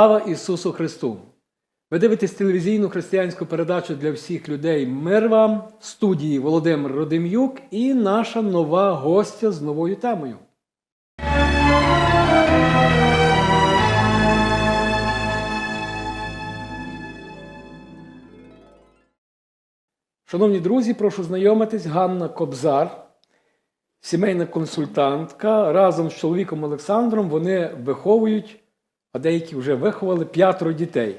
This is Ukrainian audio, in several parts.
Слава Ісусу Христу! Ви дивитесь телевізійну християнську передачу для всіх людей Мир вам в студії Володимир Родим'юк і наша нова гостя з новою темою. Шановні друзі, прошу знайомитись, Ганна Кобзар, сімейна консультантка. Разом з чоловіком Олександром вони виховують, а деякі вже виховали п'ятеро дітей.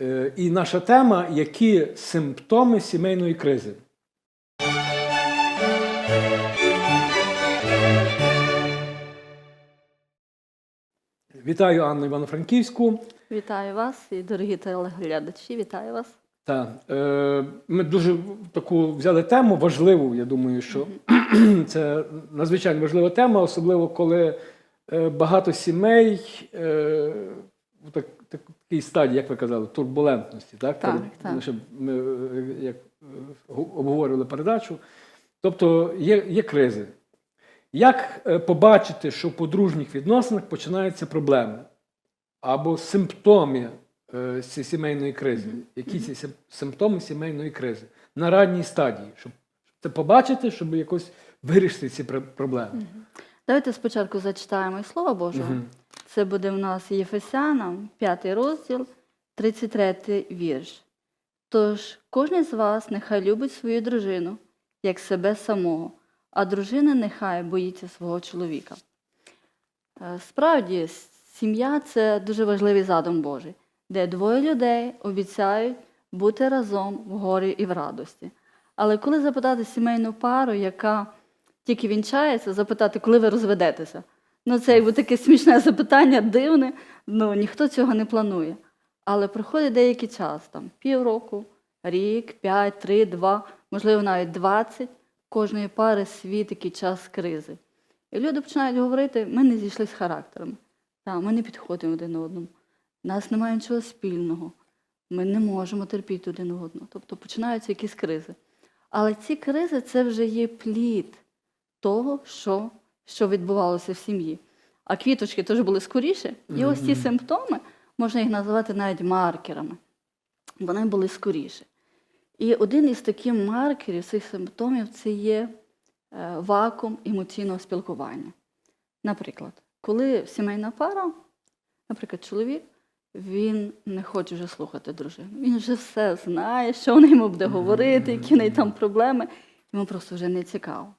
Е, І наша тема які симптоми сімейної кризи. Вітаю Анну Івано-Франківську. Вітаю вас і дорогі телеглядачі, вітаю вас. Так, е, ми дуже таку взяли тему важливу. Я думаю, що це надзвичайно важлива тема, особливо коли багато сімей е, в так, так, такій стадії, як ви казали, турбулентності. Так, Так, так. Ще ми е, як е, обговорювали передачу. Тобто є, є кризи. Як е, побачити, що в подружніх відносинах починаються проблеми або симптоми е, сімейної кризи? Які ці симптоми сімейної кризи на ранній стадії, щоб це побачити, щоб якось вирішити ці пр- проблеми? Давайте спочатку зачитаємо із Слова Божого. Мгм. Це буде в нас Єфесянам, 5 розділ, 33 вірш. Тож кожен з вас нехай любить свою дружину, як себе самого, а дружина нехай боїться свого чоловіка. Е, Справді, сім'я це дуже важливий задум Божий, де двоє людей обіцяють бути разом в горі і в радості. Але коли запитати сімейну пару, яка тільки вінчається, запитати, коли ви розведетеся, ну це якби таке смішне запитання, дивне, ну ніхто цього не планує. Але проходить деякий час, там півроку, рік, п'ять, три, два, можливо, навіть двадцять кожної пари свій такий час кризи. І люди починають говорити, ми не зійшли з характерами, та, ми не підходимо один одному, нас немає нічого спільного, ми не можемо терпіти один одного. Тобто починаються якісь кризи. Але ці кризи це вже є плід того, що, що відбувалося в сім'ї. А квіточки теж були скоріше. І ось ці симптоми, можна їх називати навіть маркерами. Вони були скоріше. І один із таких маркерів, цих симптомів, це є е, вакуум емоційного спілкування. Наприклад, коли сімейна пара, наприклад, чоловік, він не хоче вже слухати дружину. Він вже все знає, що вона йому буде говорити, які в неї там проблеми. Йому просто вже не цікаво.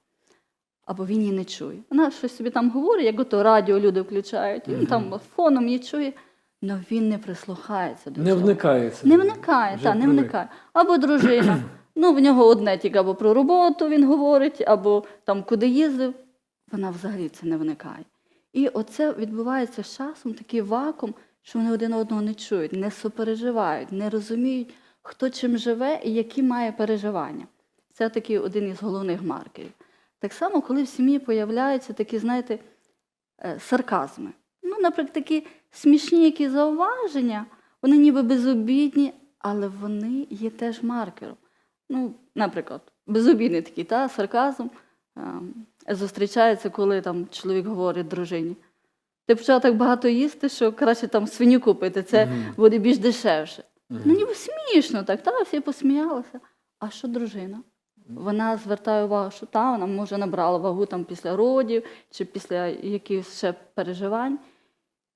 Або він її не чує. Вона щось собі там говорить, як ото радіо люди включають, він там фоном її чує, але він не прислухається до Не цього. вникається. Не вникає, так, не вникає. Або дружина. Ну, в нього одне тільки або про роботу він говорить, або там куди їздив. Вона взагалі це не вникає. І оце відбувається з часом такий вакуум, що вони один одного не чують, не супереживають, не розуміють, хто чим живе і які має переживання. Це такий один із головних маркерів. Так само, коли в сім'ї появляються такі, знаєте, е, сарказми. Ну, наприклад, такі смішні які зауваження, вони ніби безобідні, але вони є теж маркером. Ну, наприклад, безобідний такий та, сарказм е, зустрічається, коли там чоловік говорить дружині. Ти почав так багато їсти, що краще там свиню купити, це буде більш дешевше. Ну, ніби смішно, так, та, всі посміялися. А що дружина? Вона звертає увагу, що та, вона може набрала вагу там після родів чи після якихось ще переживань.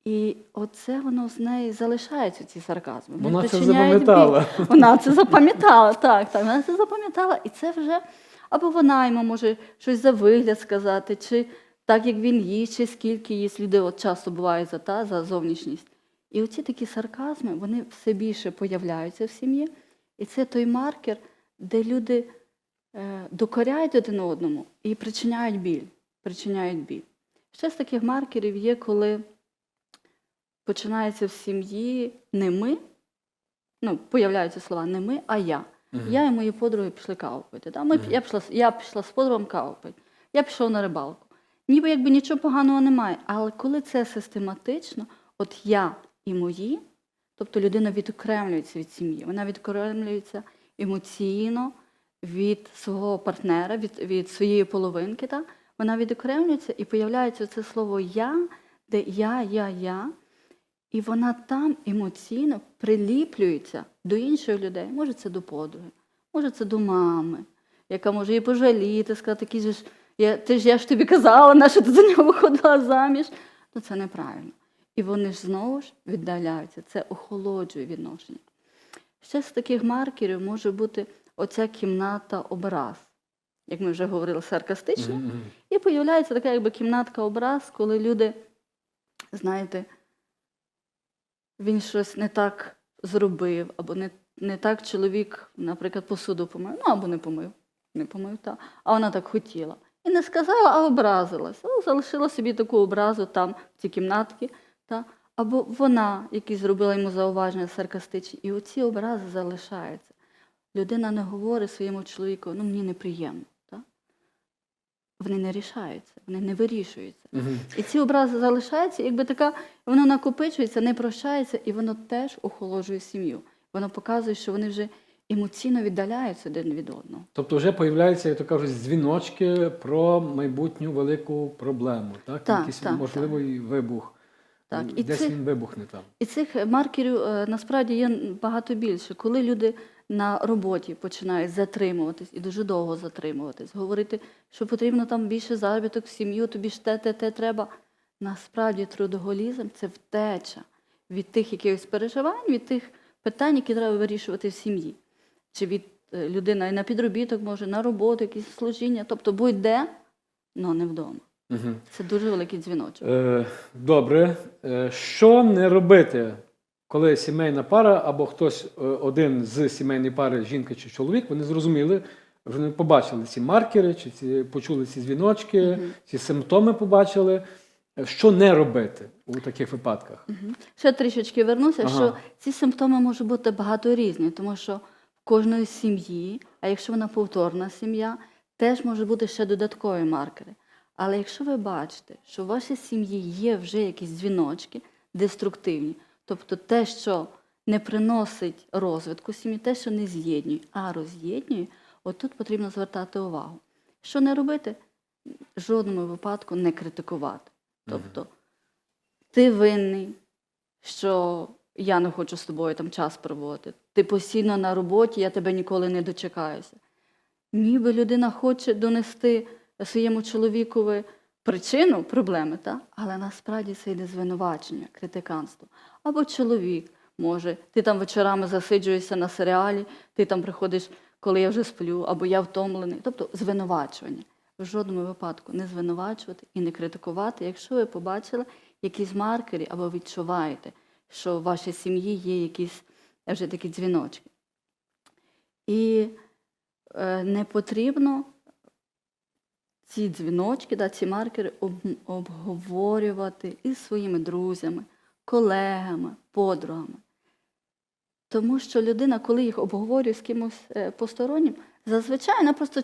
І оце воно з неї залишається, ці сарказми. Вона це запам'ятала. Вона це запам'ятала, так, так, вона це запам'ятала. І це вже або вона йому може щось за вигляд сказати, чи так, як він їсть, чи скільки їсть. Люди от часто бувають за та, за зовнішність. І оці такі сарказми, вони все більше появляються в сім'ї. І це той маркер, де люди докоряють один одному і причиняють біль. Причиняють біль. Ще з таких маркерів є, коли починається в сім'ї не ми, ну, появляються слова не ми, а я. Я і мої подруги пішли каву пити. Да? Ми, я, пішла, я пішла з подругом каву пити. Я пішов на рибалку. Ніби якби нічого поганого немає. Але коли це систематично, от я і мої, тобто людина відокремлюється від сім'ї, вона відокремлюється емоційно від свого партнера, від, від своєї половинки, та? вона відокремлюється і появляється це слово я, де я, я, я. І вона там емоційно приліплюється до інших людей. Може, це до подруги, може, це до мами, яка може її пожаліти, сказати, «Який же ж, я, ти ж я ж тобі казала, на що ти за нього виходила заміж. Ну це неправильно. І вони ж знову ж віддаляються. Це охолоджує відношення. Ще з таких маркерів може бути оця кімната образ, як ми вже говорили, саркастично. Мгм, мгм. І появляється така якби кімнатка образ, коли люди, знаєте, він щось не так зробив, або не, не так чоловік, наприклад, посуду помив, ну або не помив, не помив, та, а вона так хотіла. І не сказала, а образилась. Ну, залишила собі таку образу там, в цій кімнатці. Та. Або вона, який зробила йому зауваження саркастичні, і оці образи залишаються. Людина не говорить своєму чоловіку, ну мені неприємно. Та? Вони не рішаються, вони не вирішуються. Мгм. І ці образи залишаються, якби така, воно накопичується, не прощається, і воно теж охолоджує сім'ю. Воно показує, що вони вже емоційно віддаляються один від одного. Тобто вже появляються, як то кажуть, дзвіночки про майбутню велику проблему, так? Так, Якийсь так, можливий вибух. Так, і Десь це- він вибухне там. І цих маркерів е, насправді є багато більше. Коли люди на роботі починають затримуватись і дуже довго затримуватись, говорити, що потрібно там більше заробіток в сім'ю, тобі ж те, те, те треба. Насправді трудоголізм це втеча від тих якихось переживань, від тих питань, які треба вирішувати в сім'ї. Чи від е, людина і на підробіток може, на роботу, якісь служіння, тобто будь-де, але не вдома. Угу. Це дуже великий дзвіночок. Е, добре. Е, що не робити, коли сімейна пара або хтось е, один з сімейної пари, жінка чи чоловік, вони зрозуміли, не побачили ці маркери, чи ці, почули ці дзвіночки, Мгм. ці симптоми побачили. Що не робити у таких випадках? Ще трішечки вернуся, Ага. що ці симптоми можуть бути багато різні, тому що в кожної сім'ї, а якщо вона повторна сім'я, теж можуть бути ще додаткові маркери. Але якщо ви бачите, що в вашій сім'ї є вже якісь дзвіночки деструктивні, тобто те, що не приносить розвитку сім'ї, те, що не з'єднує, а роз'єднує, отут потрібно звертати увагу. Що не робити? В жодному випадку не критикувати. Тобто, ти винний, що я не хочу з тобою там час проводити. Ти постійно на роботі, я тебе ніколи не дочекаюся. Ніби людина хоче донести своєму чоловікові причину проблеми, та? але насправді це йде звинувачення, критиканство. Або чоловік може, ти там вечорами засиджуєшся на серіалі, ти там приходиш, коли я вже сплю, або я втомлений. Тобто звинувачування. В жодному випадку не звинувачувати і не критикувати, якщо ви побачили якісь маркери або відчуваєте, що в вашій сім'ї є якісь вже такі дзвіночки. І е, не потрібно ці дзвіночки, да, ці маркери об, обговорювати із своїми друзями, колегами, подругами. Тому що людина, коли їх обговорює з кимось е, постороннім, зазвичай вона просто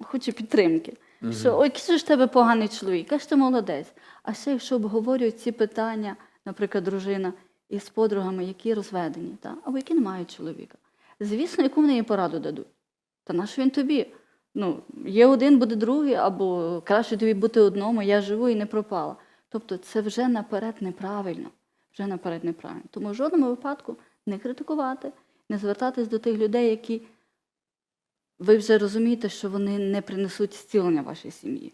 хоче підтримки. Що ой, який ж тебе поганий чоловік, який ж ти молодець. А ще якщо обговорюють ці питання, наприклад, дружина із подругами, які розведені, та? або які не мають чоловіка. Звісно, яку вони їй пораду дадуть. Та на що він тобі? Ну, є один, буде другий, або краще тобі бути одному, я живу і не пропала. Тобто це вже наперед неправильно. Вже наперед неправильно. Тому в жодному випадку не критикувати, не звертатись до тих людей, які ви вже розумієте, що вони не принесуть зцілення вашій сім'ї.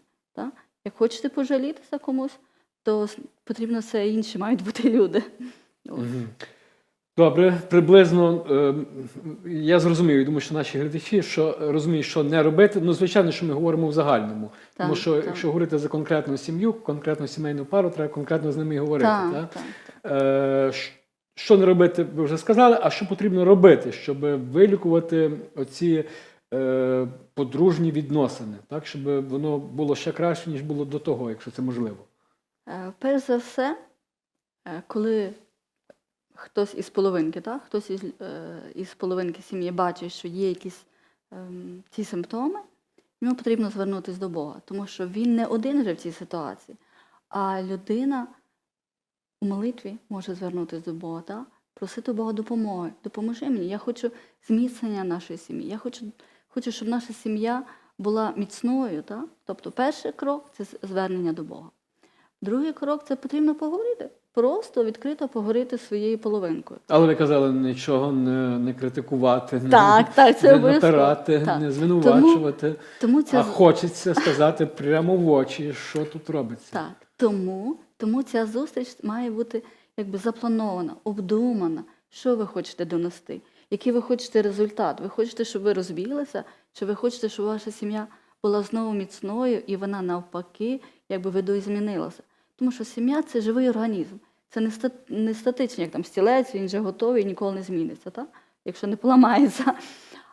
Як хочете пожалітися комусь, то потрібно це інші мають бути люди. От. Добре, приблизно е, я зрозумів, і думаю, що наші глядачі що розуміють, що не робити. Ну, звичайно, що ми говоримо в загальному. Тому що так. якщо говорити за конкретну сім'ю, конкретну сімейну пару, треба конкретно з ними і говорити. Так, так? так. Е, що не робити, ви вже сказали, а що потрібно робити, щоб вилікувати оці е, подружні відносини, так? щоб воно було ще краще, ніж було до того, якщо це можливо. Е, Перш за все, е, коли хтось із половинки, так? хтось із, е, із половинки сім'ї бачить, що є якісь ем, ці симптоми, йому потрібно звернутися до Бога, тому що він не один вже в цій ситуації, а людина у молитві може звернутися до Бога, так? просити Бога допомоги. Допоможи мені, я хочу зміцнення нашої сім'ї. Я хочу, хочу, щоб наша сім'я була міцною. Так? Тобто перший крок це звернення до Бога. Другий крок це потрібно поговорити просто відкрито поговорити зі своєю половинкою. Але ви казали нічого не, не критикувати, не, Так, так, це не напирати, Так. не звинувачувати. Тому ця А хочеться сказати прямо в очі, що тут робиться. Так, тому, тому ця зустріч має бути якби запланована, обдумана, що ви хочете донести, який ви хочете результат. Ви хочете, щоб ви розбіглися, чи ви хочете, щоб ваша сім'я була знову міцною і вона навпаки, якби видоізмінилася. Тому що сім'я це живий організм. Це не, ста, статичний, як там стілець, він вже готовий ніколи не зміниться, так? якщо не поламається.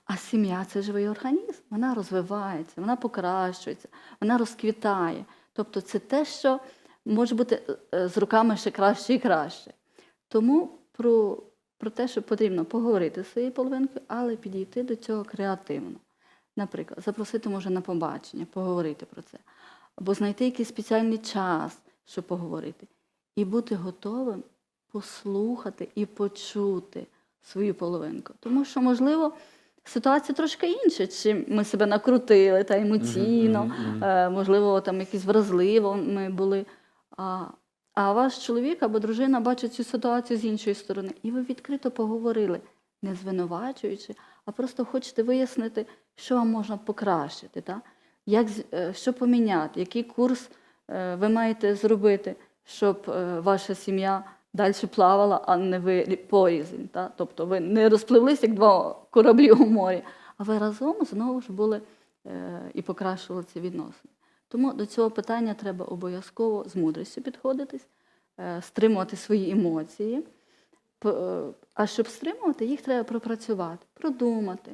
А сім'я це живий організм. Вона розвивається, вона покращується, вона розквітає. Тобто це те, що може бути е, з руками ще краще і краще. Тому про, про те, що потрібно поговорити з своєю половинкою, але підійти до цього креативно. Наприклад, запросити може на побачення, поговорити про це, або знайти якийсь спеціальний час, щоб поговорити, і бути готовим послухати і почути свою половинку. Тому що, можливо, ситуація трошки інша, чи ми себе накрутили та емоційно, мгм, мгм. е, можливо, там якісь вразливо ми були. А, а ваш чоловік або дружина бачить цю ситуацію з іншої сторони, і ви відкрито поговорили, не звинувачуючи, а просто хочете вияснити, що вам можна покращити, та? Як, е, що поміняти, який курс ви маєте зробити, щоб е, ваша сім'я далі плавала, а не ви порізень. Та? Тобто ви не розпливлись, як два кораблі у морі, а ви разом знову ж були е, і покращували ці відносини. Тому до цього питання треба обов'язково з мудрістю підходитись, е, стримувати свої емоції. Е, А щоб стримувати, їх треба пропрацювати, продумати,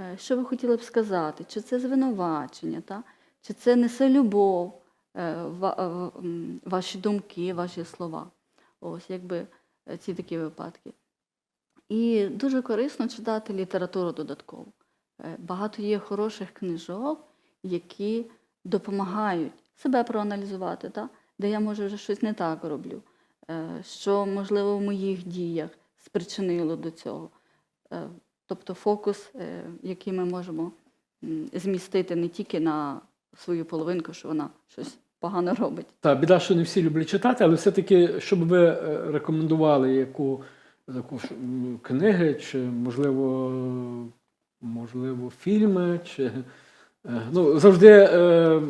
е, що ви хотіли б сказати, чи це звинувачення, та? чи це несе любов, е, е, ваші думки, ваші слова. Ось якби е, ці такі випадки. І дуже корисно читати літературу додатково. Е, Багато є хороших книжок, які допомагають себе проаналізувати, та? де я може вже щось не так роблю, е, що можливо в моїх діях спричинило до цього. Е, Тобто фокус, е, який ми можемо змістити не тільки на свою половинку, що вона щось погано робить. Та біда, що не всі люблять читати, але все-таки, щоб ви е, рекомендували яку таку книги, чи можливо, можливо, фільми, чи е, ну, завжди е, е,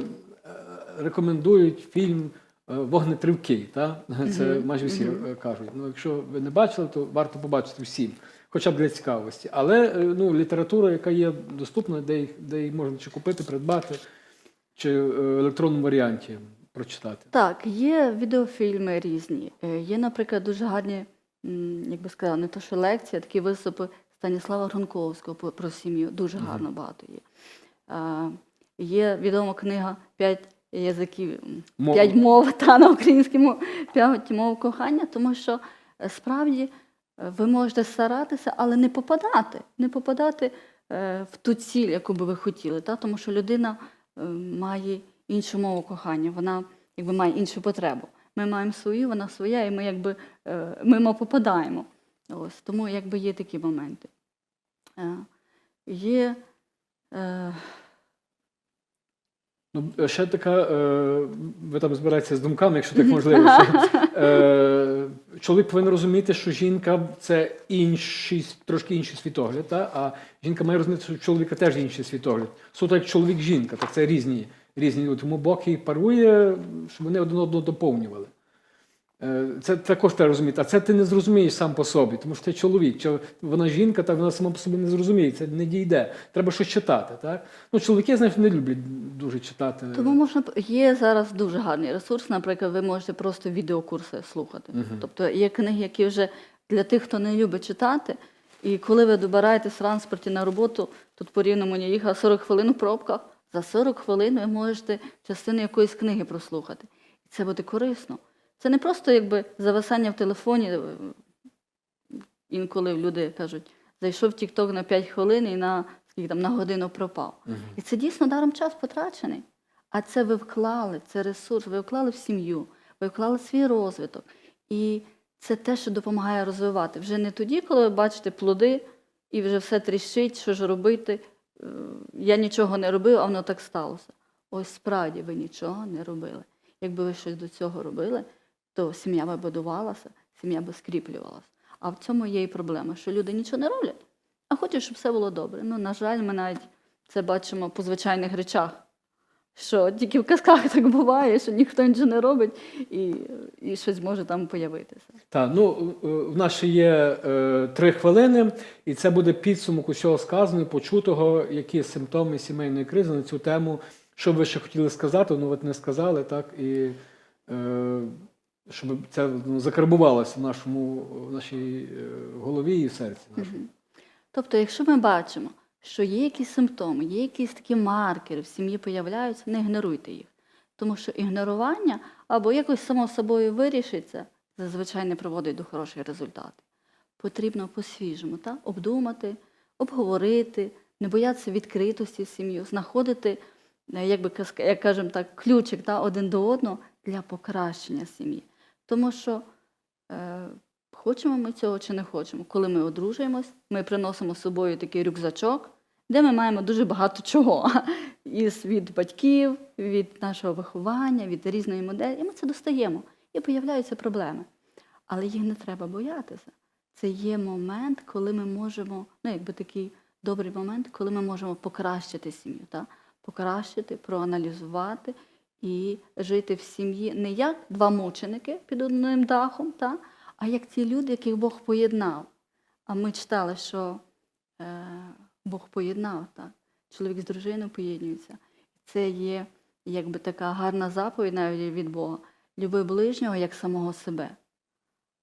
рекомендують фільм е, Вогнетривкий. Та? Це Мгм, майже всі мгм. е, кажуть. Ну, якщо ви не бачили, то варто побачити всім, хоча б для цікавості. Але е, ну, література, яка є доступна, де їх, де її можна чи купити, придбати, чи е, в електронному варіанті прочитати. Так, є відеофільми різні. Е, Є, наприклад, дуже гарні, як би сказала, не то що лекції, а такі виступи Станіслава Гронковського про сім'ю. Дуже гарно багато є. Е, Є відома книга П'ять язиків, Мов- п'ять мов та на українській п'ять мов кохання, тому що е, справді е, ви можете старатися, але не попадати, не попадати е, в ту ціль, яку би ви хотіли. Та? Тому що людина е, має іншу мову кохання, вона якби має іншу потребу. Ми маємо свою, вона своя, і ми якби е, мимо попадаємо. Ось, тому якби є такі моменти. Е, Є е, Ну, ще така, е, ви там збираєтеся з думками, якщо так можливо. Що, е, чоловік повинен розуміти, що жінка це інший, трошки інший світогляд, та? а жінка має розуміти, що у чоловіка теж інший світогляд. Суто як чоловік-жінка, так це різні, різні. Тому Бог їх парує, щоб вони один одного доповнювали. Е, Це також треба розуміти. А це ти не зрозумієш сам по собі, тому що ти чоловік. Чи вона жінка, так вона сама по собі не зрозуміє, це не дійде. Треба щось читати. Так? Ну, чоловіки, знаєш, не люблять дуже читати. Тому можна є зараз дуже гарний ресурс. Наприклад, ви можете просто відеокурси слухати. Тобто є книги, які вже для тих, хто не любить читати. І коли ви добираєтесь в транспорті на роботу, тут по рівному я їхала 40 хвилин у пробках. За 40 хвилин ви можете частину якоїсь книги прослухати. І це буде корисно. Це не просто якби зависання в телефоні. е, Інколи люди кажуть, зайшов в TikTok на 5 хвилин і на скільки там на годину пропав. І це дійсно даром час потрачений. А це ви вклали, це ресурс, ви вклали в сім'ю, ви вклали свій розвиток. І це те, що допомагає розвивати. Вже не тоді, коли ви бачите плоди і вже все тріщить, що ж робити. Е, Я нічого не робив, а воно так сталося. Ось справді ви нічого не робили. Якби ви щось до цього робили, то сім'я би будувалася, сім'я би скріплювалася. А в цьому є і проблема, що люди нічого не роблять, а хочуть, щоб все було добре. Ну, на жаль, ми навіть це бачимо по звичайних речах. Що тільки в казках так буває, що ніхто нічого не робить і, і щось може там появитися. Так, ну е, в нас ще є е, три хвилини, і це буде підсумок усього сказаного, почутого, які симптоми сімейної кризи на цю тему. Що ви ще хотіли сказати, ну от не сказали, так і е, щоб це ну, закарбувалося в нашому в нашій е, голові і в серці нашому. Тобто, якщо ми бачимо, що є якісь симптоми, є якісь такі маркери в сім'ї появляються, не ігноруйте їх. Тому що ігнорування або якось само собою вирішиться, зазвичай не приводить до хороших результатів. Потрібно по-свіжому та? обдумати, обговорити, не боятися відкритості сім'ю, знаходити, е, як, би, як кажемо так, ключик та, один до одного для покращення сім'ї. Тому що хочемо ми цього чи не хочемо. Коли ми одружуємось, ми приносимо з собою такий рюкзачок, де ми маємо дуже багато чого. Із від батьків, від нашого виховання, від різної моделі. І ми це достаємо. І появляються проблеми. Але їх не треба боятися. Це є момент, коли ми можемо, ну якби такий добрий момент, коли ми можемо покращити сім'ю, та? покращити, проаналізувати і жити в сім'ї не як два мученики під одним дахом, та? А як ті люди, яких Бог поєднав. А ми читали, що е, Бог поєднав, так? чоловік з дружиною поєднуються. Це є якби така гарна заповідь навіть від Бога. Люби ближнього як самого себе.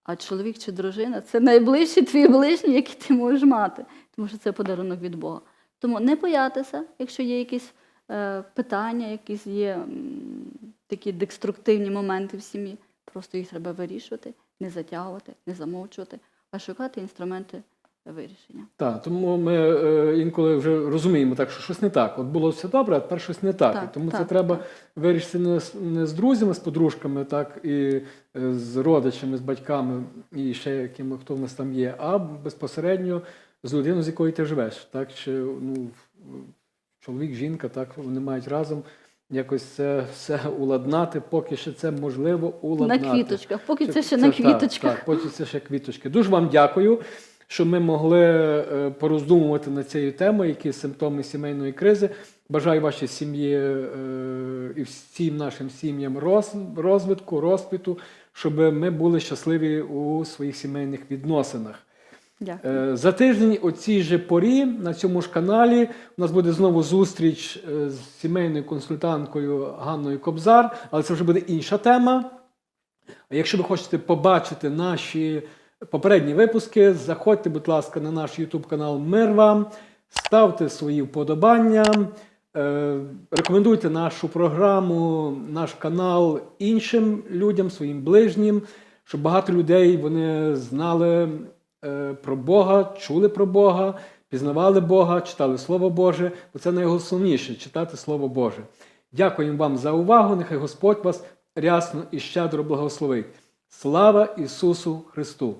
А чоловік чи дружина це найближчий твій ближній, який ти можеш мати, тому що це подарунок від Бога. Тому не боятися, якщо є якісь е, питання, якісь є м, такі деструктивні моменти в сім'ї, просто їх треба вирішувати, не затягувати, не замовчувати, а шукати інструменти вирішення. Так, тому ми е, інколи вже розуміємо, так, що щось не так. От було все добре, а тепер щось не так. Так, і тому це так, треба так. вирішити не з, не з друзями, з подружками, так, і е, з родичами, з батьками, і ще якими хто в нас там є, а безпосередньо з людиною, з якою ти живеш. Так, чи, ну, чоловік, жінка, так, вони мають разом якось це все уладнати, поки ще це можливо уладнати. На квіточках, поки це, ще Це на так, квіточках. Так, поки це ще квіточки. Дуже вам дякую, що ми могли е, пороздумувати над цією темою, які симптоми сімейної кризи. Бажаю вашій сім'ї е, і всім нашим сім'ям роз- розвитку, розквіту, щоб ми були щасливі у своїх сімейних відносинах. Дякую. Е, За тиждень о цій же порі на цьому ж каналі у нас буде знову зустріч е, з сімейною консультанткою Ганною Кобзар, але це вже буде інша тема. А якщо ви хочете побачити наші попередні випуски, заходьте, будь ласка, на наш YouTube канал Мир вам, ставте свої вподобання, е, рекомендуйте нашу програму, наш канал іншим людям, своїм ближнім, щоб багато людей вони знали про Бога, чули про Бога, пізнавали Бога, читали Слово Боже, бо це найголовніше читати Слово Боже. Дякуємо вам за увагу. Нехай Господь вас рясно і щедро благословить. Слава Ісусу Христу!